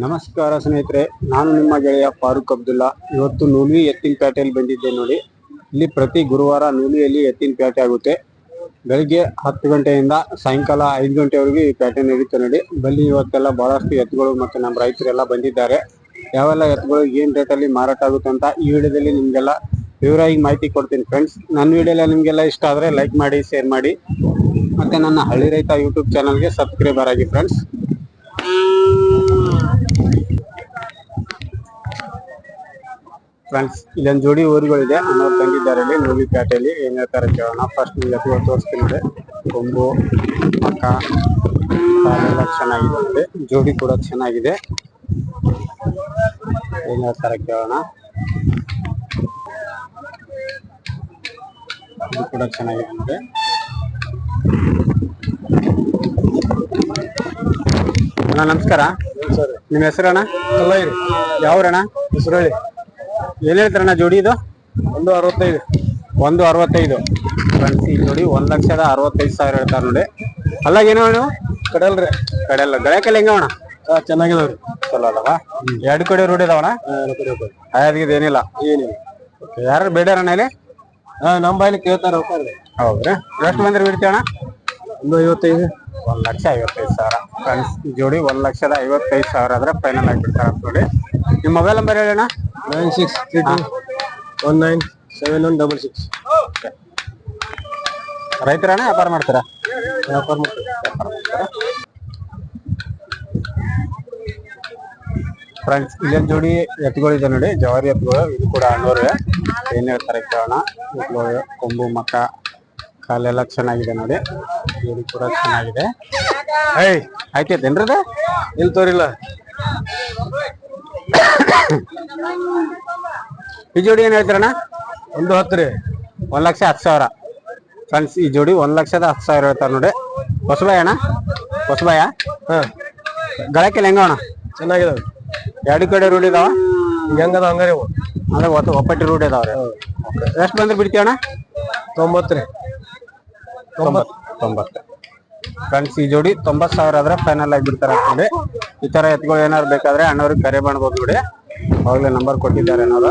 ನಮಸ್ಕಾರ ಸ್ನೇಹಿತರೆ, ನಾನು ನಿಮ್ಮ ಗೆಳೆಯ ಫಾರೂಕ್ ಅಬ್ದುಲ್ಲಾ. ಇವತ್ತು ನೂಲಿ ಎತ್ತಿನ ಪೇಟೆಯಲ್ಲಿ ಬಂದಿದ್ದೆ ನೋಡಿ. ಇಲ್ಲಿ ಪ್ರತಿ ಗುರುವಾರ ನೂಲಿಯಲ್ಲಿ ಎತ್ತಿನ ಪೇಟೆ ಆಗುತ್ತೆ. ಬೆಳಿಗ್ಗೆ ಹತ್ತು ಗಂಟೆಯಿಂದ ಸಾಯಂಕಾಲ ಐದು ಗಂಟೆವರೆಗೂ ಈ ಪೇಟೆ ನಡೀತೆ ನೋಡಿ. ಬಲ್ಲಿ ಇವತ್ತೆಲ್ಲ ಬಹಳಷ್ಟು ಎತ್ತುಗಳು ಮತ್ತು ನಮ್ಮ ರೈತರೆಲ್ಲ ಬಂದಿದ್ದಾರೆ. ಯಾವೆಲ್ಲ ಎತ್ತುಗಳು, ಏನು ರೇಟಲ್ಲಿ ಮಾರಾಟ ಆಗುತ್ತೆ ಅಂತ ಈ ವಿಡಿಯೋದಲ್ಲಿ ನಿಮಗೆಲ್ಲ ವಿವರವಾಗಿ ಮಾಹಿತಿ ಕೊಡ್ತೀನಿ ಫ್ರೆಂಡ್ಸ್ ನನ್ನ ವಿಡಿಯೋ ನಿಮಗೆಲ್ಲ ಇಷ್ಟ ಆದರೆ ಲೈಕ್ ಮಾಡಿ ಶೇರ್ ಮಾಡಿ. ಮತ್ತು ನನ್ನ ಹಳ್ಳಿ ರೈತ ಯೂಟ್ಯೂಬ್ ಚಾನಲ್ಗೆ ಸಬ್ಸ್ಕ್ರೈಬರ್ ಆಗಿ ಫ್ರೆಂಡ್ಸ್ ಫ್ರೆಂಡ್ಸ್ ಇಲ್ಲೊಂದು ಜೋಡಿ ಊರುಗಳಿದೆ. ಅನ್ನೋರು ತಂದಿದ್ದಾರೆ ಇಲ್ಲಿ ನೂಲಿ ಪೇಟೆಯಲ್ಲಿ ಏನ್ ಹೇಳ್ತಾರೆ ಕೇಳೋಣ. ಫಸ್ಟ್ ಎತ್ತುಗಳು ತೋರಿಸ್ತೀನಿ ಕೊಂಬು ಮಕ್ಕ ಕಾಲೆಲ್ಲ ಚೆನ್ನಾಗಿದೆ ನೋಡಿ ಜೋಡಿ ಕೂಡ ಚೆನ್ನಾಗಿದೆ. ಏನ್ ಹೇಳ್ತಾರೆ ಕೇಳೋಣ. ಇದು ಕೂಡ ಚೆನ್ನಾಗಿದೆ ನೋಡಿ ಅಣ್ಣ ನಮಸ್ಕಾರ. ನಿಮ್ಮ ಹೆಸರಣ್ಣ? ಕಲ್ಲೈರಿ ಯಾವ್ರಣ್ಣ? ಹೆಸರಳ್ಳಿ ಏನ್ ಹೇಳ್ತಾರಣ್ಣ ಜೋಡಿ ಇದು? ಒಂದು ಅರವತ್ತೈದು. ಒಂದು ಅರವತ್ತೈದು. ಫ್ರೆಂಡ್ಸ್ ಈ ಜೋಡಿ ಒಂದ್ ಲಕ್ಷದ ಅರವತ್ತೈದು ಸಾವಿರ ಹೇಳ್ತಾರ ನೋಡಿ. ಅಲ್ಲಾಗ ಏನೋ ಅಣ್ಣ ಕಡಲ್ರಿ ಕಡಲ್ಲ ಗಳಕಲ್ಲಿ ಹೆಂಗ ಅಣ್ಣ? ಚೆನ್ನಾಗಿದಾವ್ರಿ ಚಲೋ ಅಲ್ಲವ ಎರಡು ಕಡೆ ರೂಢಿ ಇದಾವಣ ಆಯಾದಿಗೆ ಏನಿಲ್ಲ? ಏನಿಲ್ಲ. ಯಾರು ಬೇಡಾರಣ್ಣ ಇಲ್ಲಿ? ನಮ್ಮ ಬಾಯಲ್ಲಿ ಕೇಳ್ತಾರೆ ಹೌದ್ರಿ. ಎಷ್ಟು ಬಂದ್ರೆ ಬಿಡ್ತೀವಣ್ಣ ಒಂದು ಐವತ್ತೈದು. ಒಂದ್ ಲಕ್ಷ ಐವತ್ತೈದು ಸಾವಿರ. ಫ್ರೆಂಡ್ಸ್ ಜೋಡಿ ಒಂದ್ ಲಕ್ಷದ ಐವತ್ತೈದು ಸಾವಿರ ಆದ್ರೆ ಫೈನಲ್ ಆಗಿಬಿಡ್ತಾರೆ ಅಂತ ನೋಡಿ. ನಿಮ್ಮ ಮೊಬೈಲ್ ನಂಬರ್ ಹೇಳೋಣ nine six three two one nine seven one double six. ರೈತರಣ್ಣ ವ್ಯಾಪಾರ ಮಾಡ್ತೀರಾ? ವ್ಯಾಪಾರ ಮಾಡ್ತೀವಿ. ಫ್ರೆಂಡ್ಸ್ ಇಲ್ಲಿ ಜೋಡಿ ಎತ್ತುಗಳಿದೆ ನೋಡಿ. ಜವಾರಿ ಎತ್ತುಗಳು ಇದು ಕೂಡ ಅಣ್ಣವ್ರೆ ಏನ್ ಹೇಳ್ತಾರೆ ಕೇಳೋಣ. ಕೊಂಬು ಮಕ್ಕ. ಕಾಲೆಲ್ಲ ಚೆನ್ನಾಗಿದೆ ನೋಡಿ. ಜೋಡಿ ಕೂಡ ಚೆನ್ನಾಗಿದೆ. ಏಯ್ ಆಯ್ತೈತೆ ಏನ್ರದ ಇಲ್ಲಿ ತೋರಿಲ್ಲ. ಈ ಜೋಡಿ ಏನ್ ಹೇಳ್ತಾರಣ ಒಂದು ಹತ್ತು ರೀ. ಒಂದ್ ಲಕ್ಷ ಹತ್ತು ಸಾವಿರ. ಫ್ರೆಂಡ್ಸ್ ಈ ಜೋಡಿ ಒಂದ್ ಲಕ್ಷದ ಹತ್ತು ಸಾವಿರ ಹೇಳ್ತಾರೆ ನೋಡಿ. ಹೊಸಬಾಯ ಅಣ್ಣ? ಹೊಸಬಾಯ ಗಳಕ್ಕೆ ಗಳಕ್ಕೆಲ್ಲ ಅಣ್ಣ? ಚೆನ್ನಾಗಿದೆ ಎರಡು ಕಡೆ ರೂಢಿ ಇದಾವ? ಹೆಂಗದ ಹಂಗಾರೆ ಅಂದ್ರೆ ಒತ್ತು ಒಪ್ಪಟ್ಟಿ ರೂಢಿ ಇದಾವ್ರಿ. ಎಷ್ಟು ಬಂದ್ರೆ ಬಿಡ್ತೀವಣ್ಣ ತೊಂಬತ್ತು ರೀ. ತೊಂಬತ್ತು ತೊಂಬತ್ತು. ಫ್ರೆಂಡ್ಸ್, ಈ ಜೋಡಿ ತೊಂಬತ್ತು ಸಾವಿರ ಆದ್ರೆ ಫೈನಲ್ ಆಗಿ ಬಿಡ್ತಾರೆ ನೋಡಿ ಈ ತರ ಎತ್ಗಳು ಏನಾದ್ರು ಬೇಕಾದ್ರೆ ಅಣ್ಣವ್ರಿಗೆ ಕರೆ ಮಾಡ್ಬೋದು ನೋಡಿ. ಅವಾಗಲೇ ನಂಬರ್ ಕೊಟ್ಟಿದ್ದಾರೆ ಅನ್ನೋದು.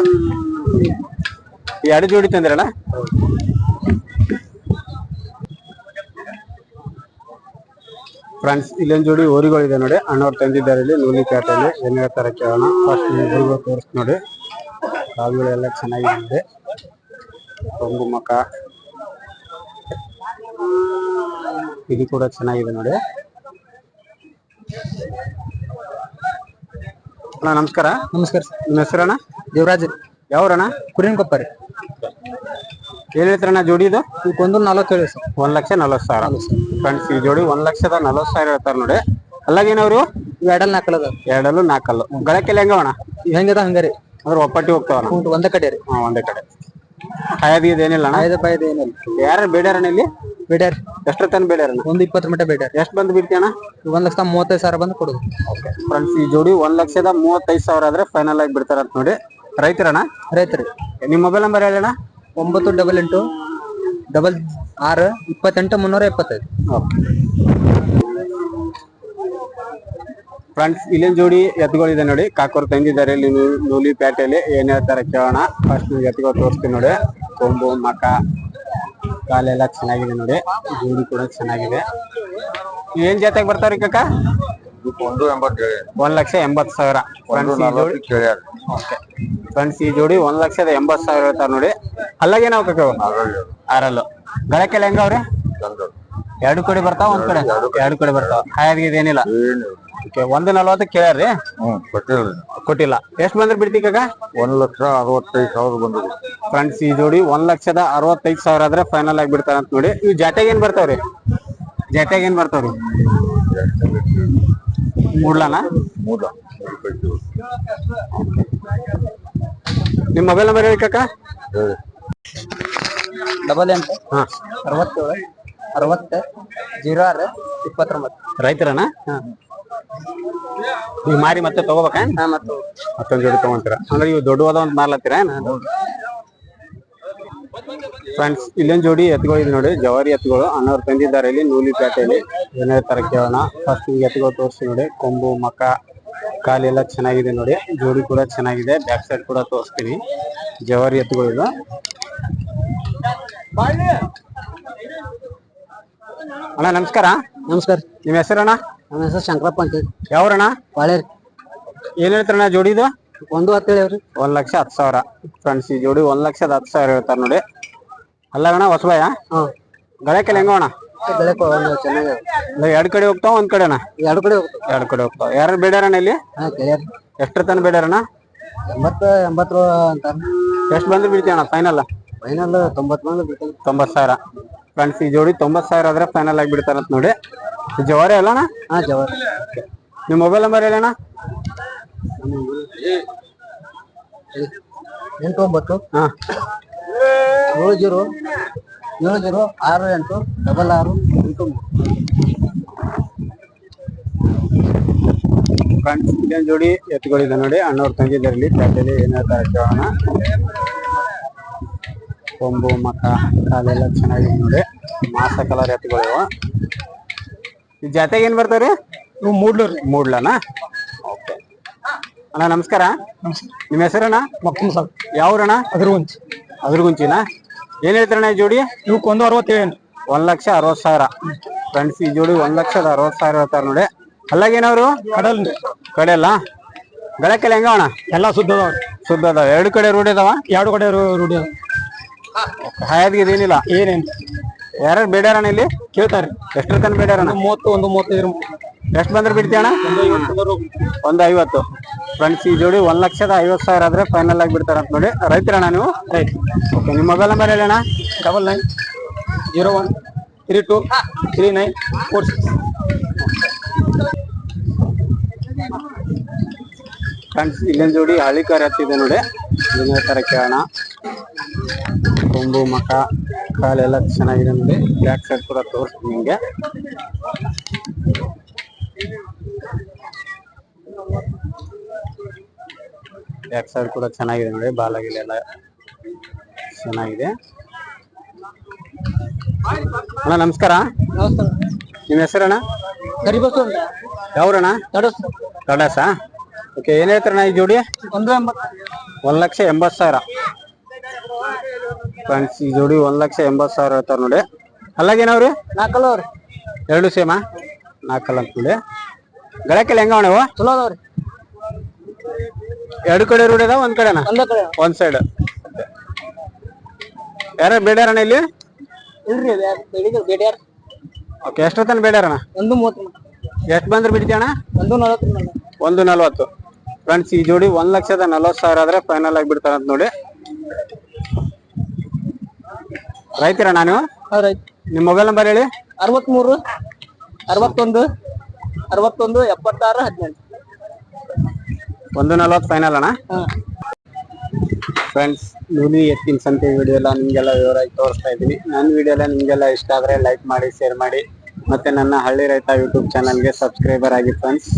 ಎರಡು ಜೋಡಿ ತಂದ್ರಣ್ಣ? ಫ್ರೆಂಡ್ಸ್, ಇಲ್ಲೊಂದು ಜೋಡಿ ಓರಿಗಳಿದೆ ನೋಡಿ. ಅಣ್ಣವ್ರು ತಂದಿದ್ದಾರೆ ಇಲ್ಲಿ ನೂಲಿ ಕ್ಯಾಟಲ್ಲಿ ಏನ್ ಹೇಳ್ತಾರೆ ಕೇಳೋಣ. ಫಸ್ಟ್ ಇಬ್ಬರಿಗೂ ತೋರಿಸ್ ನೋಡಿ. ಕಾಲುಗಳೆಲ್ಲ ಚೆನ್ನಾಗಿದೆ ಕೊಂಬು ಮಕ ಇದು ಕೂಡ ಚೆನ್ನಾಗಿದೆ ನೋಡಿ. ಅಣ್ಣ ನಮಸ್ಕಾರ. ನಮಸ್ಕಾರ ನಿಮ್ಮ ಹೆಸರಣ್ಣ? ದೇವರಾಜ್. ಯಾವ್ರಣ್ಣ? ಕುರಿನ್ಕೊಪ್ಪ ರೀ ಏನ್ ಅಣ್ಣ ಜೋಡಿ ಇದು? ಒಂದು ನಲವತ್ತೇಳು ಸರ್. ಒಂದ್ ಲಕ್ಷ ನಲವತ್ತು ಸಾವಿರ. ಫ್ರೆಂಡ್ಸ್ ಈ ಜೋಡಿ ಒಂದ್ ಲಕ್ಷದ ನಲವತ್ತು ಸಾವಿರ ಹೇಳ್ತಾರೆ ನೋಡಿ. ಅಲ್ಲಾಗೇನವ್ರು? ಎರಡಲ್ಲಿ ನಾಲ್ಕಲ್ಲ ಎರಡಲ್ಲೂ ನಾಲ್ಕಲ್ಲು. ಗಳಕ್ಕೆಲ್ಲ ಹೆಂಗವಣ ಹೆಂಗದ ಹಂಗಾರಿ. ಅಂದ್ರೆ ಒಪ್ಪಟ್ಟಿ ಹೋಗ್ತಾವಣ್ಣ. ಒಂದೇ ಕಡೆ ರೀ. ಹಾ ಒಂದೇ ಕಡೆ. ಹಾಯದಿಗೆ ಏನಿಲ್ಲ ಐದು ಬಾಯ್ದು ಏನಿಲ್ಲ. ಯಾರು ಬೇಡ್ಯಾರಣ್ಣ ಇಲ್ಲಿ? ಬೇಡ್ಯಾರ. ಎಷ್ಟ್ರ ತನ ಬೇಡ್ಯಾರಣ್ಣ ಒಂದು ಇಪ್ಪತ್ತು ಮೀಟರ್ ಬೇಡ್ಯಾರ. ಎಷ್ಟು ಬಂದು ಬಿಡ್ತೀಯಣ್ಣ ಒಂದ್ ಲಕ್ಷ ಮೂವತ್ತೈದು ಸಾವಿರ ಬಂದು ಕೊಡುದು. ಫ್ರೆಂಡ್ಸ್ ಈ ಜೋಡಿ ಒಂದ್ ಲಕ್ಷದ ಮೂವತ್ತೈದು ಸಾವಿರ ಆದ್ರೆ ಫೈನಲ್ ಆಗಿ ಬಿಡ್ತಾರ ಅಂತ ನೋಡಿ. ರೈತರಣ್ಣ? ರೈತರಿ. ನಿಮ್ಮ ಮೊಬೈಲ್ ನಂಬರ್ ಹೇಳಣ್ಣ ಒಂಬತ್ತು ಡಬಲ್ ಎಂಟು ಡಬಲ್ ಆರು ಇಪ್ಪತ್ತೆಂಟು ಮುನ್ನೂರ ಎಪ್ಪತ್ತೈದು. ಫ್ರೆಂಡ್ಸ್, ಇಲ್ಲಿನ ಜೋಡಿ ಎತ್ತುಗಳಿದೆ ನೋಡಿ. ಕಾಕೋರ್ ತಂದಿದ್ದಾರೆ ಇಲ್ಲಿ ನೂಲಿ ಪೇಟೆಯಲ್ಲಿ ಏನ್ ಹೇಳ್ತಾರೆ ಕೇಳೋಣ. ಫಸ್ಟ್ ಎತ್ತುಗಳು ತೋರಿಸ್ತೀನಿ ನೋಡಿ. ಕೊಂಬು, ಮಕ, ಕಾಲೆಲ್ಲ ಚೆನ್ನಾಗಿದೆ ನೋಡಿ. ಜೋಡಿ ಕೂಡ ಚೆನ್ನಾಗಿದೆ. ಏನ್ ಜಾತಿಗೆ ಬರ್ತಾವ್ರಿ ಕಕ್ಕ ಒಂದು ಒಂದ್ ಲಕ್ಷ ಎಂಬತ್ ಸಾವಿರ. ಫ್ರೆಂಡ್ಸ್ ಈ ಜೋಡಿ ಒಂದ್ ಲಕ್ಷದ ಎಂಬತ್ ಸಾವಿರ ಹೇಳ್ತಾರ ನೋಡಿ. ಅಲ್ಲಾಗೆ ನಾವು ಕಾಕ? ಆರಲ್ಲು ಗಳಕ್ಕೆಲ್ಲ ಹೆಂಗವ್ರಿ ಎರಡು ಕಡೆ ಬರ್ತಾವ, ಒಂದ್ ಕಡೆ? ಎರಡು ಕಡೆ ಬರ್ತಾವ. ಕಾಯಿಗೆ ಏನಿಲ್ಲ. ಏನು ಓಕೆ ಒಂದು ನಲ್ವತ್ತು ಕೇಳ್ಯಾರ್ರಿ ಹ್ಮ್ ಕೊಟ್ಟಿಲ್ಲ ಕೊಟ್ಟಿಲ್ಲ. ಎಷ್ಟ್ ಬಂದ್ರೆ ಬಿಡ್ತಿ ಕಾಕ ಒಂದ್ ಲಕ್ಷ ಅರವತ್ತೈದು ಸಾವಿರ ಬಂದது ಫ್ರೆಂಡ್ಸ್ ಈ ಜೋಡಿ ಒಂದ್ ಲಕ್ಷದ ಅರವತ್ತೈದು ಸಾವಿರ ಆದ್ರೆ ಫೈನಲ್ ಆಗಿ ಬಿಡ್ತಾರ ಅಂತ ನೋಡಿ. ಇವ್ ಜಾಟ್ಯಾಗ ಏನ್ ಬರ್ತಾವ್ರಿ? ಜಾತ್ಯಾಗ ಏನ್ ಬರ್ತಾವ್ರಿ? ಮೂಡ್ಲಾನ? ಮೂಲ ನಿಮ್ ಮೊಬೈಲ್ ನಂಬರ್ ಹೇಳಿ ಕಕ್ಕ ಹೇಳಿ. ಡಬಲ್ ಎಂಟು ಹಾ. ಅರವತ್ತೇಳು ಅರವತ್ತು ಜೀರೋ ಆರು ಇಪ್ಪತ್ತೊಂಬತ್ತು. ರೈತರನ? ನೀವು ಮಾರಿ ಮತ್ತೆ ತಗೋಬೇಕೇನ್ ಹಾ ಮತ್ತು ಮತ್ತೊಂದ್ ಜೋಡಿ ತಗೊಂತೀರ? ಅಂದ್ರೆ ಇವು ದೊಡ್ಡವಾದ ಒಂದ್ ಮಾರ್ಲತ್ತೀರ ಫ್ರೆಂಡ್ಸ್ ಇಲ್ಲೊಂದ್ ಜೋಡಿ ಎತ್ತುಗಳು ಇದೆ ನೋಡಿ ಜವಾರಿ ಎತ್ತುಗಳು ಅನ್ನೋರು ತಂದಿದ್ದಾರೆ ಇಲ್ಲಿ ನೂಲಿ ಪೇಟೆಯಲ್ಲಿ ಏನೇ ತರ ಕೇಳೋಣ. ಫಸ್ಟ್ ನಿಮ್ಗೆ ಎತ್ತುಗಳು ತೋರಿಸಿ ನೋಡಿ. ಕೊಂಬು ಮಕ್ಕ ಎಲ್ಲ ಚೆನ್ನಾಗಿದೆ ನೋಡಿ. ಜೋಡಿ ಕೂಡ ಚೆನ್ನಾಗಿದೆ. ಬ್ಯಾಕ್ ಸೈಡ್ ಕೂಡ ತೋರಿಸ್ತೀನಿ. ಜವಾರಿ ಎತ್ತುಗಳು ಅಣ್ಣ ನಮಸ್ಕಾರ. ನಮಸ್ಕಾರ. ನಿಮ್ಮ ಹೆಸರಣ್ಣ? ನನ್ನ ಹೆಸರು ಶಂಕರಪ್ಪ ಅಂತ ಹೇಳಿ ಯಾವ್ರಣ್ಣ? ಬಾಳೇರಿ ಏನ್ ಹೇಳ್ತಾರಣ್ಣ ಜೋಡಿದು ಒಂದು ಹತ್ತು ಹೇಳಿ ಒಂದ್ ಲಕ್ಷ ಹತ್ತು ಸಾವಿರ. ಫ್ರೆಂಡ್ಸ್ ಈ ಜೋಡಿ ಒಂದ್ ಲಕ್ಷದ ಹತ್ತು ಸಾವಿರ ಹೇಳ್ತಾರ ನೋಡಿ. ಅಲ್ಲ ಅಣ್ಣ ಹೊಸಬಾಯ ಹಾಂ. ಗಳಕ್ಕೆಲ್ಲ ಹೆಂಗೋ ಅಣ್ಣ? ಬೆಳೆ ಚೆನ್ನಾಗಿ ಎರಡ್ ಕಡೆ ಹೋಗ್ತಾವ ಒಂದ್ ಅಣ್ಣ ಎರಡು ಕಡೆ ಹೋಗ್ತದೆ ಎರಡ್ ಕಡೆ ಹೋಗ್ತಾವ. ಯಾರು ಬೇಡ್ಯಾರಣ್ಣ ಇಲ್ಲಿ? ಹಾಂ ಗೆಳೆಯರು ಎಷ್ಟ್ರ ತನ ಬೇಡ್ಯಾರಣ್ಣ? ಎಂಬತ್ತು ಎಂಬತ್ತು ಅಂತ ಎಷ್ಟು ಬಂದ್ರೆ ಬಿಡ್ತೀಯಣ್ಣ ಫೈನಲ್ ಫೈನಲ್ ತೊಂಬತ್ತು ಮಂದಿ ಬಿಡ್ತೀನಿ ತೊಂಬತ್ ಸಾವಿರ. ಫ್ರೆಂಡ್ಸ್ ಈ ಜೋಡಿ ತೊಂಬತ್ ಸಾವಿರ ಆದ್ರೆ ಫೈನಲ್ ಆಗಿ ಬಿಡ್ತಾರಂತ ನೋಡಿ. ಜವಾರಿ ಅಲ್ಲಣ್ಣ ಹಾಂ ಜವಾರಿ. ನಿಮ್ಮ ಮೊಬೈಲ್ ನಂಬರ್ ಹೇಳಣ್ಣ ಎಂಟು ಒಂಬತ್ತು ಹಾ. ಏಳು ಜೀರೋ ಏಳು ಜೀರೋ ಆರು ಎಂಟು ಡಬಲ್ ಆರು ಎಂಟು ಮೂರು ಜೋಡಿ ಎತ್ತುಗಳಿದೆ ನೋಡಿ. ಅಣ್ಣವ್ರ ತಂದಿದ್ದಾರಲ್ಲಿ ಪ್ಯಾಟೆಲಿ ಏನ್ ಹೇಳ್ತಾರೆ ಕೇಳೋಣ ಕೊಂಬು ಮಕ್ಕ ಕಾಲೆಲ್ಲ ಚೆನ್ನಾಗಿದೆ ನೋಡಿ. ಮಾಸ ಕಲರ್ ಎತ್ತುಗಳು ಜಾತ್ರೆಗೆ ಏನ್ ಬರ್ತಾವ್ರಿ? ಇವು ಮೂಡ್ಲೂರು. ಮೂಡ್ಲನ? ಓಕೆ. ಅಣ್ಣ ನಮಸ್ಕಾರ. ನಿಮ್ಮ ಹೆಸರಣ್ಣ? ಮಕ್ಕಳು ಸಾಕು ಯಾವ್ರಣ್ಣ? ಅದ್ರಗುಂಚಿ. ಅದ್ರಗುಂಚಿನಾ? ಅದ್ರ ಗುಂಚಿನ ಏನ್ ಹೇಳ್ತಾರಣ್ಣ ಈ ಜೋಡಿ? ಇವಕ್ಕೆ ಒಂದು ಅರವತ್ತೇಳು ಒಂದ್ ಲಕ್ಷ ಅರವತ್ ಸಾವಿರ. ಫ್ರೆಂಡ್ಸ್ ಈ ಜೋಡಿ ಒಂದ್ ಲಕ್ಷದ ಅರವತ್ ಸಾವಿರ ಹೇಳ್ತಾರ ನೋಡಿ. ಅಲ್ಲಾಗೇನವ್ರು ಕಡಲ್? ಕಡೆ ಅಲ್ಲ ಗಳಕ್ಕೆಲ್ಲ ಅಣ್ಣ? ಎಲ್ಲ ಶುದ್ಧ ಅದಾವ ಶುದ್ಧ ಅದಾವ ಎರಡು ಕಡೆ ರೂಢಿ ಅದಾವ ಎರಡು ಕಡೆ ರೂ- ರೂಢಿ ಅದಾವ ಏನಿಲ್ಲ? ಏನೇನು? ಯಾರು ಬೇಡ್ಯಾರಣ ಇಲ್ಲಿ? ಕೇಳ್ತಾರೆ ಎಷ್ಟ್ರ ತನಕ ಬೇಡ್ಯಾರಣ ಒಂದು ಮೂವತ್ತು ಒಂದು ಮೂವತ್ತೈದು ಎಷ್ಟ್ ಬಂದ್ರೆ ಬಿಡ್ತೀಯಣ ಒಂದು ಐವತ್ತು. ಫ್ರೆಂಡ್ಸ್ ಈ ಜೋಡಿ ಒಂದ್ ಲಕ್ಷದ ಐವತ್ ಸಾವಿರ ಆದ್ರೆ ಫೈನಲ್ ಆಗಿ ಬಿಡ್ತಾರಂತ ನೋಡಿ. ರೈತರಣ್ಣ ನೀವು? ರೈಟ್. ಓಕೆ ನಿಮ್ಮ mobile number ಹೇಳಣ್ಣ. Double nine zero one three two three nine four six friends ಇಲ್ಲೊಂದು ಜೋಡಿ ಹಳ್ಳಿ ಕಾರ್ ಹತ್ತಿದೆ ನೋಡಿ. ತರ ಕೇಳೋಣ. ಕೊಂಬು ಮಕ ಕಾಲೆಲ್ಲ ಚೆನ್ನಾಗಿದೆ ನೋಡಿ ಬ್ಯಾಕ್ ಸೈಡ್ ಕೂಡ ತೋರಿಸ್ತೀನಿ ನಿಮಗೆ. ಬ್ಯಾಕ್ ಸೈಡ್ ಕೂಡ ಚೆನ್ನಾಗಿದೆ ನೋಡಿ ಬಾಲಗಿಲೆಲ್ಲ ಚೆನ್ನಾಗಿದೆ. ಅಣ್ಣ ನಮಸ್ಕಾರ. ನಿಮ್ಮ ಹೆಸರಣ್ಣ? ಕರಿಬಸು ಅಂತ. ಯಾವ್ರಣ್ಣ? ತಡಸ. ಓಕೆ ಏನ್ ಹೇಳ್ತಾರಣ್ಣ ಈ ಜೋಡಿ? ಒಂದು ಎಂಬತ್ತು. ಒಂದ್ ಲಕ್ಷ ಎಂಬತ್ ಸಾವಿರ. ಫ್ರೆಂಡ್ಸ್ ಈ ಜೋಡಿ ಒಂದ್ ಲಕ್ಷ ಎಂಬತ್ ಸಾವಿರ ಹೇಳ್ತಾರ ನೋಡಿ. ಅಲ್ಲಾಗೇನವ್ರಿ ನಾಲ್ಕಲ್ಲ ಅವ್ರಿ. ಎರಡು ಸೇಮಾ? ನಾಲ್ಕಲ್ಲ ಅಂತ ನೋಡಿ ಗಳಕ್ಕೆಲ್ಲ ಹೆಂಗವ ನೀವು? ಚಲೋ ಅದಾವ್ರಿ. ಎರಡು ಕಡೆ ರೂಢಿ ಅದಾವ ಒಂದ್ ಕಡೆನಾ? ಒಂದ ಕಡೆ. ಒಂದ್ ಸೈಡ್ ಯಾರ ಬೇಡ್ಯಾರಣ್ಣ ಇಲ್ಲಿ? ಇಲ್ರಿ ಬೇಡ್ಯಾರ. ಓಕೆ ಎಷ್ಟು ತನ ಬೇಡ್ಯಾರಣ್ಣ? ಒಂದು ಮೂವತ್ತು ಎಷ್ಟು ಬಂದ್ರೆ ಬಿಡ್ತೀಯಣ್ಣ? ಒಂದು ನಲವತ್ತು ಒಂದು ನಲ್ವತ್ತು. ಫ್ರೆಂಡ್ಸ್ ಈ ಜೋಡಿ ಒಂದ್ ಲಕ್ಷದ ನಲ್ವತ್ ಸಾವಿರ ಆದ್ರೆ ಫೈನಲ್ ಆಗಿ ಬಿಡ್ತಾರಂತ ನೋಡಿ. ರೈತರಣ್ಣ ನಾನು? ನಿಮ್ ನಿಮ್ಮ ಮೊಬೈಲ್ ನಂಬರ್ ಹೇಳಿ. ಅರವತ್ಮೂರು ಅರವತ್ತೊಂದು ಅರವತ್ತೊಂದು ಎಪ್ಪತ್ತಾರು ಹದಿನೆಂಟು. ಒಂದು ನಲ್ವತ್ತು ಫೈನಲ್ ಅಣ್ಣ? ಫ್ರೆಂಡ್ಸ್ ನುಲಿ ಎತ್ತಿನ ಸಂತೆ ವಿಡಿಯೋ ಎಲ್ಲ ನಿಮ್ಗೆಲ್ಲ ವಿವರವಾಗಿ ತೋರಿಸ್ತಾ ಇದ್ದೀನಿ. ನನ್ನ ವಿಡಿಯೋ ಎಲ್ಲ ನಿಮ್ಗೆಲ್ಲ ಇಷ್ಟ ಆದ್ರೆ ಲೈಕ್ ಮಾಡಿ ಶೇರ್ ಮಾಡಿ. ಮತ್ತೆ ನನ್ನ ಹಳ್ಳಿ ರೈತ ಯೂಟ್ಯೂಬ್ ಚಾನಲ್ಗೆ ಸಬ್ಸ್ಕ್ರೈಬರ್ ಆಗಿ ಫ್ರೆಂಡ್ಸ್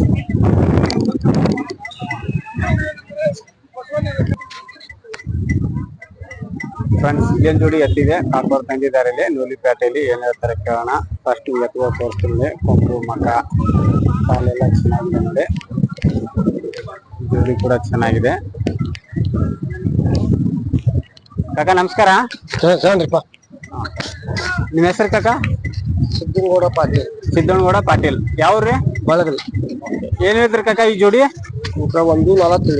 ಫ್ರೆಂಡ್ಸ್ ಇಲ್ಲೊಂದು ಜೋಡಿ ಎತ್ತಿದೆ. ಕಾಡ್ಬಾರ್ ತಂದಿದ್ದಾರೆ ಇಲ್ಲಿ. ನೂಲಿಪೇಟೆಯಲ್ಲಿ ಏನ್ ಹೇಳ್ತಾರೆ ಕೇಳೋಣ. ಫಸ್ಟ್ ಎತ್ತುವ ತೋರಿಸ್ತೀನಿ ಕೊಂಬು ಮಕ ಕಾಲೆಲ್ಲ ಚೆನ್ನಾಗಿದೆ ನೋಡಿ. ಜೋಡಿ ಕೂಡ ಚೆನ್ನಾಗಿದೆ. ಕಾಕ ನಮಸ್ಕಾರ. ನಿಮ್ಮ ಹೆಸರು ಕಾಕ? ಸಿದ್ದನಗೌಡ ಪಾಟೀಲ್. ಸಿದ್ದನಗೌಡ ಪಾಟೀಲ್. ಯಾವ್ರಿ ಬಳಗಲ್ ಏನ್ ಹೇಳ್ತೀರಿ ಕಾಕ ಈ ಜೋಡಿ? ಊಟ ಒಂದು ನಲವತ್ತು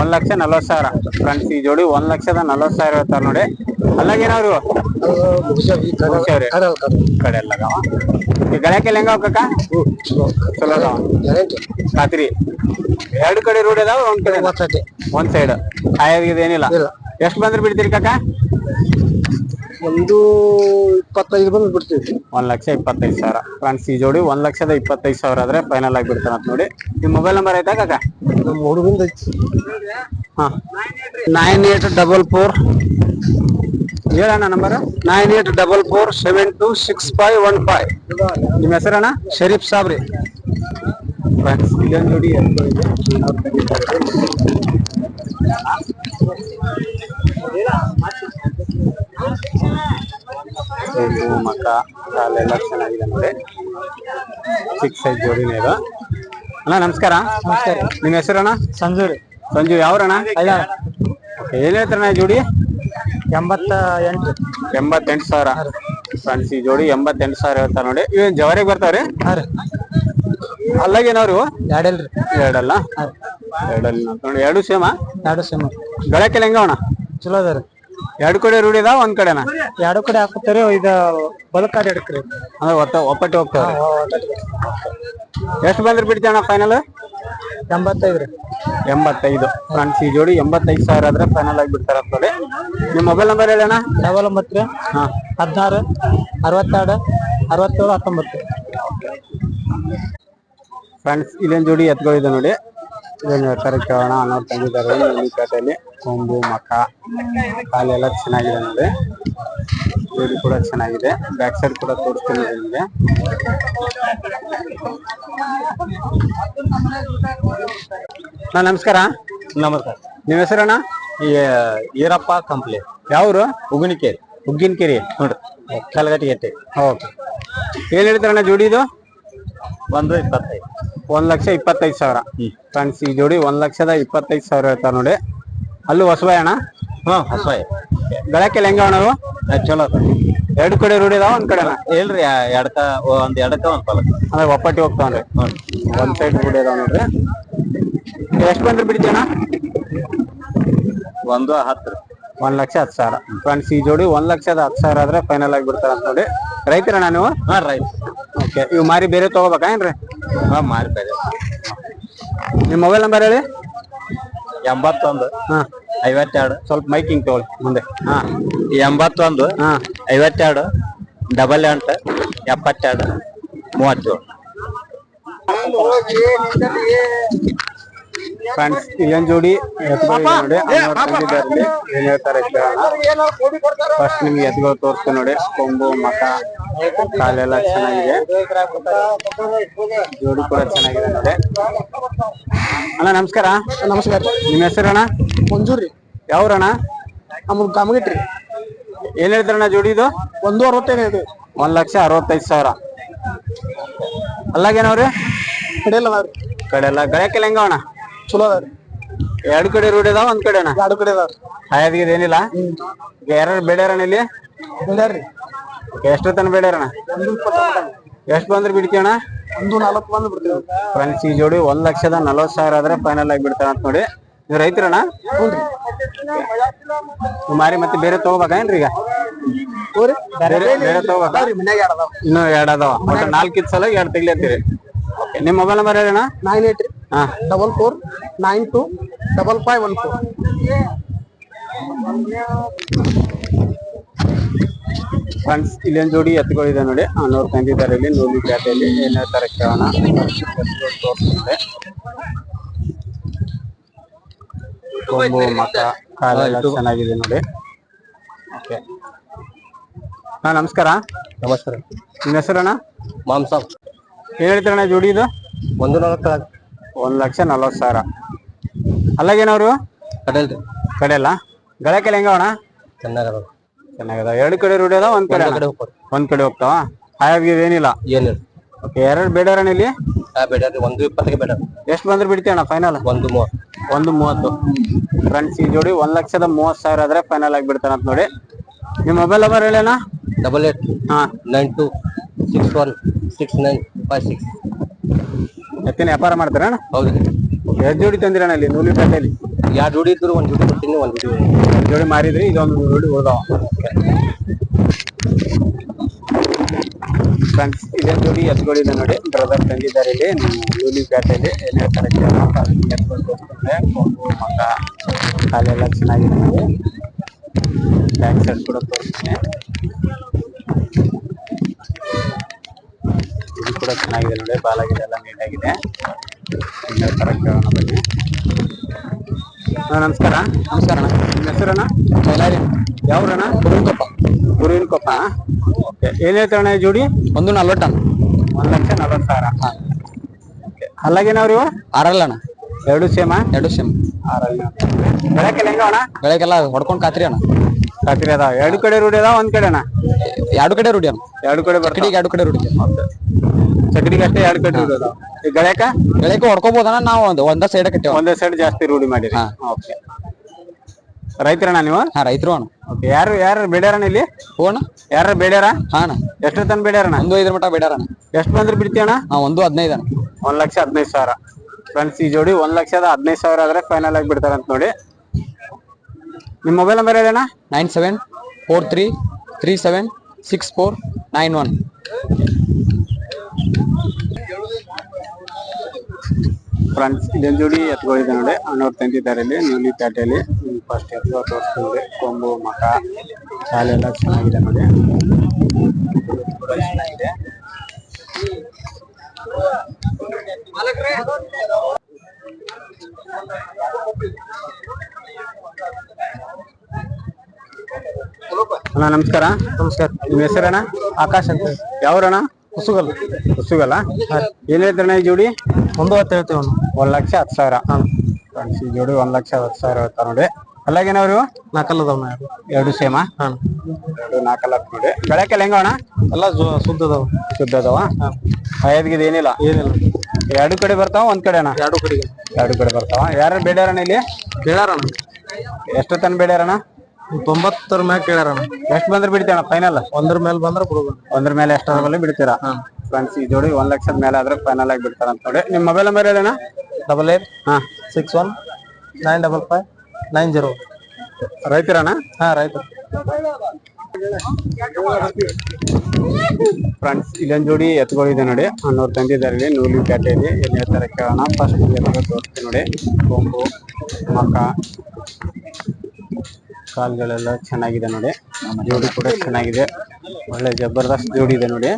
ಒಂದ್ ಲಕ್ಷ ನಲ್ವತ್ ಸಾವಿರ. ಫ್ರೆಂಡ್ಸ್ ಈ ಜೋಡಿ ಒಂದ್ ಲಕ್ಷದ ನಲ್ವತ್ ಸಾವಿರ ಹೇಳ್ತಾರ ನೋಡಿ. ಅಲ್ಲಾಗೇನವ್ರು ಮುಗಿಸ್ಯಾವ್ರಿ. ಕಡೆ ಗಳಕ್ಕೆಲ್ಲ ಹೆಂಗಾವ ಕಾಕ? ಚಲೋ ಅದಾವ. ಖಾತ್ರಿ. ಎರಡು ಕಡೆ ರೋಡ್ ಅದಾವ ಒಂದ್ ಕಡೆ ಒಂದ್ ಸೈಡ್ ಆಯಾಗಿದೆ ಏನಿಲ್ಲ. ಎಷ್ಟ್ ಬಂದ್ರೆ ಬಿಡ್ತೀರಿ ಕಾಕ? ಒಂದು ಇಪ್ಪತ್ತೈದು ಬಂದು ಬಿಡ್ತೀವಿ ಒಂದ್ ಲಕ್ಷ ಇಪ್ಪತ್ತೈದು ಸಾವಿರ. ಫ್ರೆಂಡ್ಸ್ ಈ ಜೋಡಿ ಒಂದ್ ಲಕ್ಷದ ಇಪ್ಪತ್ತೈದು ಸಾವಿರ ಆದ್ರೆ ಫೈನಲ್ ಆಗಿ ಬಿಡ್ತಾನ ನೋಡಿ. ನಿಮ್ ಮೊಬೈಲ್ ನಂಬರ್ ಆಯ್ತಾ ಕಾಕ? ನಮ್ಮ ಹುಡುಗಂದ ಐತಿ. ಹಾ. Nine eight double four ಹೇಳಣ್ಣ number nine eight double four seven two six five one five ನಿಮ್ಮ ಹೆಸರಣ್ಣ? ಶರೀಫ್ ಸಾಬ್ರಿ. ಫ್ರೆಂಡ್ಸ್ ಇಲ್ಲೊಂದು ಜೋಡಿ ಎತ್ತುಗಳಿದೆ. ಅವ್ರು. ಕೊಂಬು, ಮಕ ಕಾಲೆಲ್ಲ ಚೆನ್ನಾಗಿದೆ ನೋಡಿ. ಚಿಕ್ಕ ಸೈಜ್ ಜೋಡಿನೇ ಇದು. ಅಣ್ಣ ನಮಸ್ಕಾರ. ನಮಸ್ಕಾರ. ನಿಮ್ಮ ಹೆಸರಣ್ಣ ಸಂಜು ಸಂಜು ಯಾವ್ರಣ್ಣ ಓಕೆ ಏನ್ ಹೇಳ್ತಾರಣ್ಣ ಈ ಜೋಡಿ? ಎಂಬತ್ತ ಎಂಟು ಎಂಬತ್ತೆಂಟು ಸಾವಿರ. ಫ್ರೆಂಡ್ಸ್ ಈ ಜೋಡಿ ಎಂಬತ್ತೆಂಟು ಸಾವಿರ ಹೇಳ್ತಾರ ನೋಡಿ. ಇವೇನ್ ಜವರಿಗೆ ಬರ್ತಾವ್ರಿ ಹಾಂ ರೀ. ಅಲ್ಲಾಗೇನವ್ರು? ಎರಡಲ್ರಿ ಎರಡಲ್ಲ? ಎರಡಲ್ಲ. ನೋಡಿ ಎರಡು ಸೇಮ? ಎರಡು ಸೇಮ. ಗಳಕ್ಕೆಲ್ಲ ಹೆಂಗವಣ ಚಲೋ ಅದ ರೀ ಎರಡು ಕಡೆ ರೂಢಿ ಇದಾವ ಒಂದ್ ಕಡೆನಾ? ಎರಡು ಕಡೆ ಹಾಕುತ್ತಾರೆ ಇದು ಬದುಕಾಡಿ ಎಡಕ್ರಿ ಅಂದ್ರೆ ಒತ್ತ ಒಪ್ಪಟ್ಟು ಹೋಗ್ತಾರೆ ಎಷ್ಟು ಬಂದ್ರೆ ಬಿಡ್ತೀವಣ್ಣ ಫೈನಲ್ ಎಂಬತ್ತೈದು ರೀ. ಎಂಬತ್ತೈದು. ಫ್ರೆಂಡ್ಸ್ ಈ ಜೋಡಿ ಎಂಬತ್ತೈದು ಸಾವಿರ ಆದ್ರೆ ಫೈನಲ್ ಆಗಿ ಬಿಡ್ತಾರ ಅಂತೇಳಿ. ನಿಮ್ಮ ಮೊಬೈಲ್ ನಂಬರ್ ಹೇಳಣ್ಣ ಡಬಲ್ ಒಂಬತ್ತು ರೀ. ಹಾಂ. ಹದಿನಾರು ಅರವತ್ತೆರಡು ಅರವತ್ತೇಳು ಹತ್ತೊಂಬತ್ತು. ಫ್ರೆಂಡ್ಸ್ ಇಲ್ಲೇನು ಜೋಡಿ ಎತ್ಗಳಿದೆ ನೋಡಿ. ಇದನ್ನ ಹೇಳ್ತಾರೆ ಕೇಳೋಣ ಅನ್ನೋರು ತಂದಿದ್ದಾರೆ. ಪೇಟೆಯಲ್ಲಿ ಕೊಂಬು ಮಕ ಕಾಲೆಲ್ಲ ಚೆನ್ನಾಗಿದೆ ನೋಡಿ. ಜೋಡಿ ಕೂಡ ಚೆನ್ನಾಗಿದೆ. ಬ್ಯಾಕ್ ಸೈಡ್ ಕೂಡ ತೋರಿಸ್ತೀನಿ ನಿಮಗೆ. ಅಣ್ಣ ನಮಸ್ಕಾರ. ನಮಸ್ಕಾರ. ನಿಮ್ಮ ಹೆಸರಣ್ಣ? ಈರಪ್ಪ ಕಂಪ್ಲಿ. ಯಾವ್ರು ಉಗ್ಗಿನಕೇರಿ. ಉಗ್ಗಿನಕೇರಿ. ನೋಡ್ರಿ ಕಲಗಟ್ಟಿಗೆಟ್ಟಿ. ಓಕೆ. ಏನ್ ಹೇಳ್ತಾರಣ್ಣ ಜೋಡಿದು ಒಂದು ಇಪ್ಪತ್ತೈದು. ಒಂದ್ ಲಕ್ಷ ಇಪ್ಪತ್ತೈದು ಸಾವಿರ. ಫ್ರೆಂಡ್ಸ್ ಈ ಜೋಡಿ ಒಂದ್ ಲಕ್ಷದ ಇಪ್ಪತ್ತೈದು ಸಾವಿರ ಹೇಳ್ತಾರ ನೋಡಿ. ಅಲ್ಲೂ ಹೊಸಬಾಯ್ ಅಣ್ಣ? ಹೊಸಬಾಯ್. ಗಳಕ್ಕೆ ಗಳಕ್ಕೆಲ್ಲ ಹೆಂಗ ಅಣ್ಣ ಚಲೋ ಎರಡು ಕಡೆ ರೂಢಿ ಇದಾವ ಒಂದ್ ಕಡೆ ಇಲ್ರಿ ಎಡಕ ಒಂದ್ ಎಡಕ ಒಂದ್ ಪಲಕ ಅಂದ್ರೆ ಒಪ್ಪಟ್ಟಿ ಹೋಗ್ತಾವನ್ರಿ ಒಂದ್ ಸೈಡ್ ರೂಢಿ ಇದಾವ ನೋಡ್ರಿ. ಎಷ್ಟ್ ಬಂದ್ರಿ ಬಿಡ್ತೀನ ಒಂದು ಹತ್ತು ಒಂದ್ ಲಕ್ಷ ಹತ್ತು ಸಾವಿರ. ಫ್ರೆಂಡ್ಸ್ ಈ ಜೋಡಿ ಒಂದ್ ಲಕ್ಷದ ಹತ್ತು ಸಾವಿರ ಆದ್ರೆ ಫೈನಲ್ ಆಗಿ ಬಿಡ್ತಾರ ಅಂತ ನೋಡಿ. ರೈತರಣ್ಣ ನೀವು? ಹಾ ರೈಟ್ ಓಕೆ ಇವ್ ಮಾರಿ ಬೇರೆ ತಗೋಬೇಕಾ ಏನ್ರಿ? ಮಾರಿ ಬೇರೆ. ನಿಮ್ ಮೊಬೈಲ್ ನಂಬರ್ ಹೇಳಿ? ಎಂಬತ್ತೊಂದು. ಹಾ. ಐವತ್ತೆರಡು. ಸ್ವಲ್ಪ ಮೈಕಿಂಗ್ ತಗೊಳ್ಳಿ ಮುಂದೆ. ಹಾ. ಎಂಬತ್ತೊಂದು. ಹಾ. ಐವತ್ತೆರಡು. ಡಬಲ್ ಎಂಟು. ಎಪ್ಪತ್ತೆರಡು. ಮೂವತ್ತೇಳು. ಫ್ರೆಂಡ್ಸ್ ಇಲ್ಲೊಂದ್ ಜೋಡಿ ನೋಡಿ ಏನ್ ಹೇಳ್ತಾರೆ ಫಸ್ಟ್ ನಿಮ್ಗೆ ಎತ್ತುಗಳು ತೋರಿಸ್ತೀನಿ ನೋಡಿ ಕೊಂಬು ಮಕ ಕಾಲೆಲ್ಲ ಚೆನ್ನಾಗಿದೆ. ಜೋಡಿ ಕೂಡ ಚೆನ್ನಾಗಿದೆ ನೋಡಿ. ಅಣ್ಣ ನಮಸ್ಕಾರ. ನಮಸ್ಕಾರ. ನಿಮ್ಮ ಹೆಸರಣ್ಣ ಮಂಜೂರಿ. ಯಾವ್ರಣ್ಣ? ನಮ್ಗೆ ಕಾಮಗಿಟ್ರಿ. ಏನ್ ಹೇಳ್ತಾರಣ್ಣ ಜೋಡಿ ಇದು? ಒಂದು ಅರವತ್ತೈದು ಇದೆ ಒಂದ್ ಲಕ್ಷ ಅರವತ್ತೈದು ಸಾವಿರ. ಅಲ್ಲಾಗೇನವ್ರಿ ಕಡೆಯಲ್ಲ ಅದಾವ್ರಿ ಕಡೆ ಎಲ್ಲ ಚಲೋ ಅದಾವ್ರಿ ಎರಡು ಕಡೆ ರೋಡ್ ಇದಾವ ಒಂದ್ ಕಡೆನಾ? ಎರಡು ಕಡೆ ಅದಾವ್ರಿ ಹಾಯದ್ಗಿದ್ ಏನಿಲ್ಲ? ಯಾರು ಬೆಳ್ಯಾರಣ ಇಲ್ಲಿ? ಬೆಳ್ಯಾರ್ರಿ ಎಷ್ಟು ತನ ಇಪ್ಪತ್ತು ಎಷ್ಟು ಬಂದ್ರೆ ಬಿಡ್ತೀವಣ ಒಂದು ನಾಲ್ಕು ಬಂದು ಬಿಡ್ತೀವಿ ಫ್ರೆಂಡ್ಸ್ ಈ ಜೋಡಿ ಒಂದ್ ಲಕ್ಷದ ನಲವತ್ ಸಾವಿರ ಆದ್ರೆ ಫೈನಲ್ ಆಗಿ ಬಿಡ್ತಾರ ಅಂತ ನೋಡಿ. ನೀವು ರೈತರಣ್ಣ? ನೀವು ಮಾರಿ ಮತ್ತೆ ಬೇರೆ ತಗೋಬೇಕೇನ್ರಿ ಈಗ? ಬೇರೆ ತಗೋಬೇಕಾ? ಅದಾವ. ಇನ್ನು ಎರಡ್ ಅದಾವ. ಒಟ್ಟು ನಾಲ್ಕು ಸಲ ಎರಡ್ ತೆಗ್ಲಿ ಓಕೆ ನಿಮ್ಮ ಮೊಬೈಲ್ ನಂಬರ್ ಹೇಳಣ್ಣ ನೈನ್ ಏಟ್ ರೀ double four nine two double five one four friends ಇಲ್ಲೇನು ಜೋಡಿ ಎತ್ತುಗಳಿದೆ ನೋಡಿ. ಅನ್ನೋರು ತಂದಿದ್ದಾರೆ ಇಲ್ಲಿ. ನೂಲಿ ಪೇಟೆಯಲ್ಲಿ ಏನೇ ಹೇಳ್ತಾರೆ ಕೇಳೋಣ ತೋರಿಸ್ತಿದೆ ಕೊಂಬು ಮಕ ಕಾಲೆಲ್ಲ ಚೆನ್ನಾಗಿದೆ ನೋಡಿ. ಓಕೆ ಹಾ ನಮಸ್ಕಾರ. ನಮಸ್ಕಾರ. ನಿಮ್ಮ ಹೆಸರಣ್ಣ? ಮಾಂಸ. ಏನ್ ಹೇಳ್ತಾರಣ್ಣ ಜೋಡಿ ಇದು? ಒಂದು ನಾಲ್ಕು ಒಂದ್ ಲಕ್ಷ ನಲ್ವತ್ ಸಾವಿರ. ಅಲ್ಲಾಗೇನವರು? ಕಡೆಯಲ್ ರೀ. ಕಡೆಯಲ್ಲ ಗಳಕ್ಕೆಲ್ಲ ಹೆಂಗವಣ? ಚೆನ್ನಾಗದ ಚೆನ್ನಾಗದ ಎರಡು ಕಡೆ ರೂಢಿ ಅದ ಒಂದ್ ಕಡೆ ಅಣ್ಣ? ಒಂದ್ ಕಡೆ ಹೋಗ್ತಾವ. ಹಾಯಾಗಿ ಏನಿಲ್ಲ? ಏನಿಲ್ಲ. ಓಕೆ ಎರಡು ಬೇಡಾರಣ್ಣ ಇಲ್ಲಿ? ಆ ಬೇಡ ರೀ ಒಂದು ಇಪ್ಪತ್ತಿಗೆ ಬೇಡ ಎಷ್ಟು ಬಂದ್ರೆ ಬಿಡ್ತೀಯಣ್ಣ ಫೈನಲ್ ಒಂದು ಮೂವತ್ತು. ಒಂದು ಮೂವತ್ತು. ಫ್ರೆಂಡ್ಸ್ ಈ ಜೋಡಿ ಒಂದ್ ಲಕ್ಷದ ಮೂವತ್ ಸಾವಿರ ಆದ್ರೆ ಫೈನಲ್ ಆಗಿ ಬಿಡ್ತಾನಂತ ನೋಡಿ. ನಿಮ್ಮ ಮೊಬೈಲ್ ನಂಬರ್ ಹೇಳಣ್ಣ? ಡಬಲ್ ಏಟ್ ಹಾ. Nine two six one six nine five six. ಎತ್ತಿನ ವ್ಯಾಪಾರ ಮಾಡ್ತಾರಣ್ಣ ಹೌದು ಎರಡು ಜೋಡಿ ತಂದಿರಣ್ಣ ಇಲ್ಲಿ ನೂಲಿ ಪೇಟೆಯಲ್ಲಿ. ಎರಡು ಜೋಡಿ ಇದ್ರು ಒಂದು ಜೋಡಿ ಕೊಟ್ಟಿನಿ ಒಂದು ಜೋಡಿ ಎರಡು ಜೋಡಿ ಮಾರಿದ್ರಿ ಇದೊಂದು ಜೋಡಿ ಉಳ್ದಾವ. ಫ್ರೆಂಡ್ಸ್ ಇದೇ ಜೋಡಿ ಎತ್ಗಳಿದೆ ನೋಡಿ. ಬ್ರದರ್ ತಂದಿದ್ದಾರೆ ಇಲ್ಲಿ ನೂಲಿ ಪೇಟೆಯಲ್ಲಿ ಏನ್ ಹೇಳ್ತಾರೆ ಎಲ್ಲ ಕಾಲೆಲ್ಲ ಚೆನ್ನಾಗಿದೆ ನೋಡಿ. ಬ್ಯಾಕ್ ಸೈಡ್ ಕೂಡ ತೋರಿಸ್ತೀನಿ ಇದು ಕೂಡ ಚೆನ್ನಾಗಿದೆ ನೋಡಿ ಬಾಲಾಗಿದೆ ಎಲ್ಲ ನೀಟಾಗಿದೆ. ಬನ್ನಿ. ಹಾ, ನಮಸ್ಕಾರ. ನಮಸ್ಕಾರ ಅಣ್ಣ. ನಿಮ್ಮ ಹೆಸರಣ್ಣ? ಮೈಲಾರಿ ಯಾವ್ರಣ್ಣ? ಗುರುಂಕಪ್ಪ ಗುರುವಿನ ಕೊಪ್ಪ ಓಕೆ ಏನ್ ಹೇಳ್ತಾರಣ್ಣ ಈ ಜೋಡಿ? ಒಂದು ನಲ್ವತ್ತು ಒಂದ್ ಲಕ್ಷ ನಲ್ವತ್ತು ಸಾವಿರ. ಅಲ್ಲಾಗೇನವ್ರಿ ಇವು ಆರಲ್ಲ ಅಣ್ಣ. ಎರಡು ಸೇಮ? ಎರಡು ಸೇಮ್. ಆರಲ್ಲ. ಬೆಳಕೆಲ್ಲ ಹೆಂಗ ಅಣ್ಣ? ಬೆಳಕೆಲ್ಲ ಹೊಡ್ಕೊಂಡು ಕಾತ್ರಿ ಅಣ್ಣ. ಕಾತ್ರಿ ಅದಾವ ಎರಡು ಕಡೆ ರೂಢಿ ಅದಾವ ಒಂದ್ ಕಡೆ ಅಣ್ಣ? ಎರಡು ಕಡೆ ರೂಢಿ ಅಣ್ಣ. ಎರಡು ಕಡೆ ಬರ್ತೀವಿ. ಎರಡು ಕಡೆ ರೂಢಿ. ಚಕಡಿಗೆ ಅಷ್ಟೇ ಎರಡು ಕಟ್ಟಿ ಇರೋದು. ಈ ಗಳಕ? ಬೆಳಗ್ಗೆ ಹೊಡ್ಕೋಬೋದಣ್ಣ ನಾವು ಒಂದು ಒಂದ ಸೈಡ್ ಕಟ್ಟೇವ ಒಂದೇ ಸೈಡ್ ಜಾಸ್ತಿ ರೂಢಿ ಮಾಡಿರಿ. ಹಾ. ಓಕೆ. ರೈತರಣ್ಣ ನೀವು? ಹಾ ರೈತರು ಅಣ್ಣ. ಓಕೆ ಯಾರು ಯಾರು ಬೇಡ್ಯಾರಣ್ಣ ಇಲ್ಲಿ? ಹೋಣ ಯಾರು ಬೇಡ್ಯಾರ ಹಾ ಅಣ್ಣ. ಎಷ್ಟು ತನ ಬೇಡ್ಯಾರಣ್ಣ ಒಂದು ಐದರ ಮಟ್ಟ ಬೇಡಾರಣ ಎಷ್ಟು ಬಂದ್ರೆ ಬಿಡ್ತೀಯಣ್ಣ? ಹಾ ಒಂದು ಹದಿನೈದು ಅಣ್ಣ. ಒಂದ್ ಲಕ್ಷ ಹದಿನೈದು ಸಾವಿರ. ಫ್ರೆಂಡ್ಸ್ ಈ ಜೋಡಿ ಒಂದ್ ಲಕ್ಷದ ಹದಿನೈದು ಸಾವಿರ ಆದ್ರೆ ಫೈನಲ್ ಆಗಿ ಬಿಡ್ತಾರಂತ ನೋಡಿ. ನಿಮ್ mobile number ಹೇಳಣ್ಣ nine seven four three three seven six four nine one. Friends ಇದೊಂದು ಜೋಡಿ ಎತ್ಕೊಂಡಿದೆ ನೋಡಿ. ಅಣ್ಣವ್ರು ತಂದಿದ್ದಾರೆ ಇಲ್ಲಿ ನ್ಯೂಲಿ ಪ್ಯಾಟೆಯಲ್ಲಿ ಫಸ್ಟ್ ಎತ್ತುಗಳು ತೋರಿಸ್ತಿದೆ. ಕೊಂಬು ಮಕ ಕಾಲೆಲ್ಲ ಚೆನ್ನಾಗಿದೆ ನೋಡಿ. ಚೆನ್ನಾಗಿದೆ ಅಣ್ಣ ನಮಸ್ಕಾರ. ನಮಸ್ಕಾರ. ನಿಮ್ಮ ಹೆಸರಣ್ಣ? ಆಕಾಶ್ ಅಂತ. ಯಾವ್ರಣ್ಣ? ಕುಸುಗಲ್ ಹುಸುಗಲ್ಲ ಏನ್ ಹೇಳ್ತಾರಣ್ಣ ಈ ಜೋಡಿ? ಒಂದು ಹತ್ತು ಹೇಳ್ತೇವೆ ಒಂದ್ ಲಕ್ಷ ಹತ್ತು ಸಾವಿರ. ಫ್ರೆಂಡ್ಸ್ ಈ ಜೋಡಿ ಒಂದ್ ಲಕ್ಷ ಹತ್ತು ಸಾವಿರ ಹೇಳ್ತಾರ ನೋಡಿ. ಅಲ್ಲಾಗೇನವ್ರು? ನಾಲ್ಕಲ್ಲದವನ ಎರಡು ಸೇಮ? ಹಾಂ ಎರಡು ನಾಲ್ಕಲ್ಲ ನೋಡಿ. ಬೆಳಕೆಲ್ಲ ಹೆಂಗ ಅಣ್ಣ ಎಲ್ಲ ಶುದ್ಧ ಅದಾವ ಶುದ್ಧ ಅದಾವ ಐದ್ಗಿದ್ ಏನಿಲ್ಲ? ಏನಿಲ್ಲ. ಎರಡು ಕಡೆ ಬರ್ತಾವ ಒಂದ್ ಕಡೆ ಅಣ್ಣ ಎರಡು ಕಡೆ ಎರಡು ಕಡೆ ಬರ್ತಾವ. ಯಾರು ಬೇಡ್ಯಾರಣ್ಣ ಇಲ್ಲಿ? ಬೇಡಾರಣ್ಣ. ಎಷ್ಟು ಬೇಡಾರಣ್ಣ ಬೇಡ್ಯಾರಣ್ಣ? ತೊಂಬತ್ತರ ಮ್ಯಾಗ ಕೇಳಾರಣ್ಣ ಎಷ್ಟು ಬಂದ್ರೆ ಬಿಡ್ತೇನ ಫೈನಲ್ ಒಂದ್ರ ಮೇಲೆ ಬಂದ್ರೆ ಬಿಡುದು ಒಂದ್ರ ಮೇಲೆ ಎಷ್ಟರ ಮೇಲೆ ಬಿಡ್ತೀರಾ? ಫ್ರೆಂಡ್ಸ್ ಈ ಜೋಡಿ ಒಂದ್ ಲಕ್ಷದ ಮೇಲೆ ಆದ್ರೆ ಫೈನಲ್ ಆಗಿ ಬಿಡ್ತಾರ ಅಂತ ನೋಡಿ. ನಿಮ್ ಮೊಬೈಲ್ ನಂಬರ್ ಹೇಳಣ್ಣ? ಡಬಲ್ ಏಟ್ ಹಾ. Six one nine double five nine zero ರೈತರಣ್ಣ? ಹಾ ರೈತ ಫ್ರೆಂಡ್ಸ್ ಇಲ್ಲೊಂದ್ ಜೋಡಿ ಎತ್ಗಳಿದೆ ನೋಡಿ. ಅನ್ನೋರು ತಂದಿದ್ದಾರೆ ಇಲ್ಲಿ ನೂಲಿ ಇದೆ. ಎಲ್ಲಿ ಹೇಳ್ತಾರೆ ಕೇಳೋಣ. ಫಸ್ಟ್ ತೋರಿಸ್ತೀನಿ ನೋಡಿ. ಕೊಂಬು ಮಕ. ಕಾಲ್ಗಳೆಲ್ಲ ಚೆನ್ನಾಗಿದೆ ನೋಡಿ. ಜೋಡಿ ಕೂಡ ಚೆನ್ನಾಗಿದೆ. ಒಳ್ಳೆ ಜಬರ್ದಸ್ತ್ ಜೋಡಿ ಇದೆ ನೋಡಿ.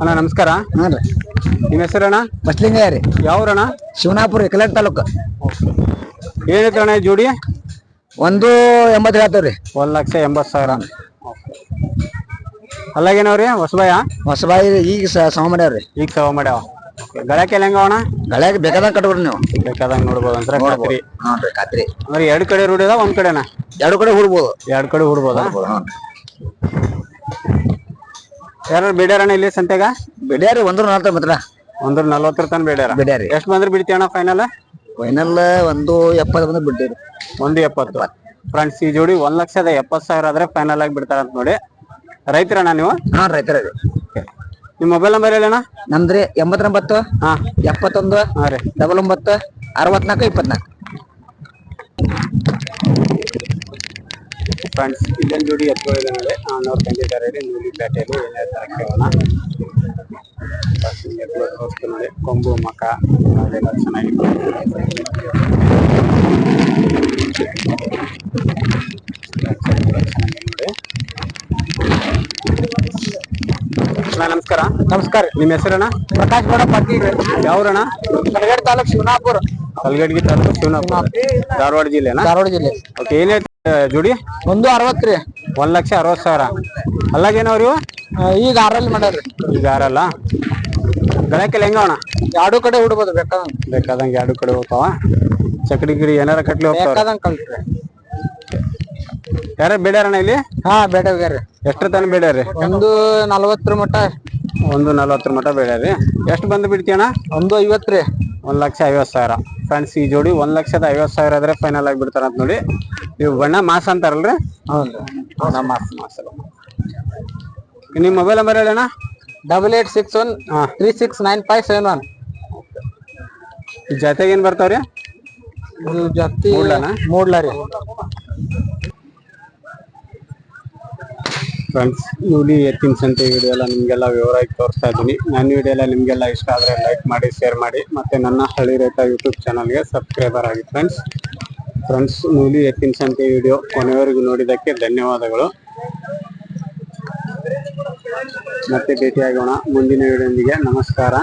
ಅಣ್ಣ ನಮಸ್ಕಾರ. ಹಾಂ ರೀ. ನಿಮ್ಮ ಹೆಸರಣ್ಣ? ಬಸ್ಲಿಂಗ ರೀ. ಯಾವ್ರಣ್ಣ? ಶಿವನಾಪುರ ಕಲ್ಯಾಣ ತಾಲೂಕು. ಏನೈತೆ ಅಣ್ಣ ಈ ಜೋಡಿ? ಒಂದು ಎಂಬತ್ತು ರೀ ಒಂದ್ ಲಕ್ಷ ಎಂಬತ್ತು ಸಾವಿರ. ಅಲ್ಲಾಗೇನವ್ರಿ? ಹೊಸಬಾಯ ಹೊಸಬಾಯಿ ಈಗ ಸಮ ಮಾಡ್ಯಾವ್ರಿ ಈಗ ಸವ ಮಾಡ್ಯಾವ ಗಳಕ್ಕೆಲ್ಲ ಹೆಂಗ ಅಣ್ಣ? ಗಳ್ಯಾಗ ಬೇಕಾದಂಗ ಕಟ್ಬಿಡ್ರಿ ನೀವು. ಬೇಕಾದಂಗ ನೋಡ್ಬೋದು ಅಂತ ಕಾತ್ರಿ ಖಾತ್ರಿ. ಅಂದ್ರೆ ಎರಡ್ ಕಡೆ ರೂಢಿ ಅದ ಒಂದ್ ಕಡೆನ? ಎರಡು ಕಡೆ ಹುಡ್ಬೋದು. ಎರಡ್ ಕಡೆ ಹುಡ್ಬೋದಾ? ಯಾರು ಬಿಡ್ಯಾರಣ್ಣ ಇಲ್ಲಿ ಸಂತೆಗ? ಬಿಡ್ಯಾರಿ ಒಂದ್ರ ನಾಲ್ಕು ಮಾತ್ರ. ಒಂದ್ರ ನಲ್ವತ್ತರ ತನ ಬಿಡ್ಯಾರ? ಬಿಡ್ಯಾರಿ. ಎಷ್ಟ್ ಬಂದ್ರೆ ಬಿಡ್ತೀಯಣ್ಣ ಫೈನಲ್ ಫೈನಲ್ ಒಂದು ಎಪ್ಪತ್ತು ಬಂದ್ರೆ ಬಿಡ್ತೀರಿ ಒಂದು ಎಪ್ಪತ್ತು. ಫ್ರೆಂಡ್ಸ್ ಈ ಜೋಡಿ ಒಂದ್ ಲಕ್ಷದ ಎಪ್ಪತ್ ಸಾವಿರ ಆದ್ರೆ ಫೈನಲ್ ಆಗಿ ಬಿಡ್ತಾರ ಅಂತ ನೋಡಿ. ರೈತರಣ್ಣ ನೀವು? ಹಾ ರೈತರ ನಿಮ್ಮ ಮೊಬೈಲ್ ನಂಬರ್ ಹೇಳಣ್ಣ? ನಮ್ದ್ರಿ ಎಂಬತ್ತೊಂಬತ್ತು ಹಾ. ಎಪ್ಪತ್ತೊಂದು ಹಾ ರೀ. ಡಬಲ್ ಒಂಬತ್ತು ಅರವತ್ನಾಲ್ಕು ಇಪ್ಪತ್ನಾಲ್ಕು. ಫ್ರೆಂಡ್ಸ್ ಇಲ್ಲೊಂದು ಜೋಡಿ ನೋಡಿ. ಅವ್ರು ತಂದಿದ್ದಾರೆ ನೂಲಿ ಪೇಟೆಯಲ್ಲಿ ಏನೇ ನೋಡಿ. ಕೊಂಬು ಮಕ ಅದೆಲ್ಲ ಚೆನ್ನಾಗಿದೆ ನೋಡಿ ಅಣ್ಣ ನಮಸ್ಕಾರ. ನಮಸ್ಕಾರ ನಿಮ್ಮ ಹೆಸರಣ್ಣ? ಪ್ರಕಾಶ್ ಗೌಡ ಪಾಟೀಲ್ ಯಾವ್ರಣ್ಣ? ಕಲಗಡ್ ತಾಲೂಕ್ ಶಿವನಾಪುರ. ಕಲ್ಗಡ್ಗಿ ತಾಲೂಕು ಶಿವನಾಪುರ. ಧಾರವಾಡ ಜಿಲ್ಲೆ ಧಾರವಾಡ ಜಿಲ್ಲೆ. ಓಕೆ ಏನ್ ಹೇಳ್ತೀರಾ ಜೋಡಿ? ಒಂದು ಅರವತ್ತು ರೀ. ಒಂದ್ ಲಕ್ಷ ಅರವತ್ ಸಾವಿರ. ಅಲ್ಲಾಗೇನವ್ರಿ ಇವು? ಈಗ ಆರಲ್ಲಿ ಮಾಡ್ಯಾರ್ರಿ ಈಗ ಆರಲ್ಲ? ಗಳಕ್ಕೆಲ್ಲ ಹೆಂಗವಣ ಎರಡು ಕಡೆ ಹುಡ್ಬೋದು ಬೇಕಾದಂಗೆ. ಬೇಕಾದಂಗೆ ಎರಡು ಕಡೆ ಹೋಗ್ತಾವ. ಚಕಡಿ ಗಿಡಿ ಏನಾರ ಕಟ್ಲಿ ಹೋಗ್ತಾವ ಬೇಕಾದಂಗೆ ಕಲ್ತ್ರಿ. ಯಾರ ಬೇಡ್ಯಾರಣ್ಣ ಇಲ್ಲಿ? ಹಾ ಬೇಡವ್ಯಾರ್ರಿ ಎಷ್ಟ್ರ ತನ ಬೇಡ್ಯಾರಿ ಒಂದು ನಲ್ವತ್ತರ ಮಟ್ಟ ಒಂದು ನಲ್ವತ್ತರ ಮಟ ಬೇಡ್ಯಾರಿ ಎಷ್ಟು ಬಂದು ಬಿಡ್ತೀಯಣ್ಣ ಒಂದು ಐವತ್ತು ರೀ ಒಂದ್ ಲಕ್ಷ ಐವತ್ ಸಾವಿರ. ಫ್ರೆಂಡ್ಸ್ ಈ ಜೋಡಿ ಒಂದ್ ಲಕ್ಷದ ಐವತ್ ಸಾವಿರ ಆದ್ರೆ ಫೈನಲ್ ಆಗಿ ಬಿಡ್ತಾರ ಅಂತ ನೋಡಿ. ನೀವು ಬಣ್ಣ ಮಾಸ ಅಂತಾರಲ್ರಿ? ಹೌದು. ಮಾಸ ಮಾಸ ನಿಮ್ mobile number ಹೇಳಣ್ಣ double eight six one three six nine five seven one ಜೊತೆಗೆ ಏನ್ ಬರ್ತಾವ್ರಿ? ಮೂಡ್ಲಾರಿ? ರೀ. ಫ್ರೆಂಡ್ಸ್ ನೂಲಿ ಎತ್ತಿನ ಸಂತೆ ವಿಡಿಯೋ ಎಲ್ಲ ನಿಮಗೆಲ್ಲ ವಿವರವಾಗಿ ತೋರಿಸ್ತಾ ಇದ್ದೀನಿ. ನನ್ನ ವಿಡಿಯೋ ಎಲ್ಲ ನಿಮಗೆಲ್ಲ ಇಷ್ಟ ಆದರೆ ಲೈಕ್ ಮಾಡಿ ಶೇರ್ ಮಾಡಿ. ಮತ್ತು ನನ್ನ ಹಳ್ಳಿ ರೈತ ಯೂಟ್ಯೂಬ್ ಚಾನಲ್ಗೆ ಸಬ್ಸ್ಕ್ರೈಬರ್ ಆಗಿ ಫ್ರೆಂಡ್ಸ್ ಫ್ರೆಂಡ್ಸ್ ನೂಲಿ ಎತ್ತಿನ ಸಂತೆ ವಿಡಿಯೋ ಕೊನೆಯವರೆಗೂ ನೋಡಿದ್ದಕ್ಕೆ ಧನ್ಯವಾದಗಳು. ಮತ್ತೆ ಭೇಟಿಯಾಗೋಣ ಮುಂದಿನ ವಿಡಿಯೋದೊಂದಿಗೆ ನಮಸ್ಕಾರ.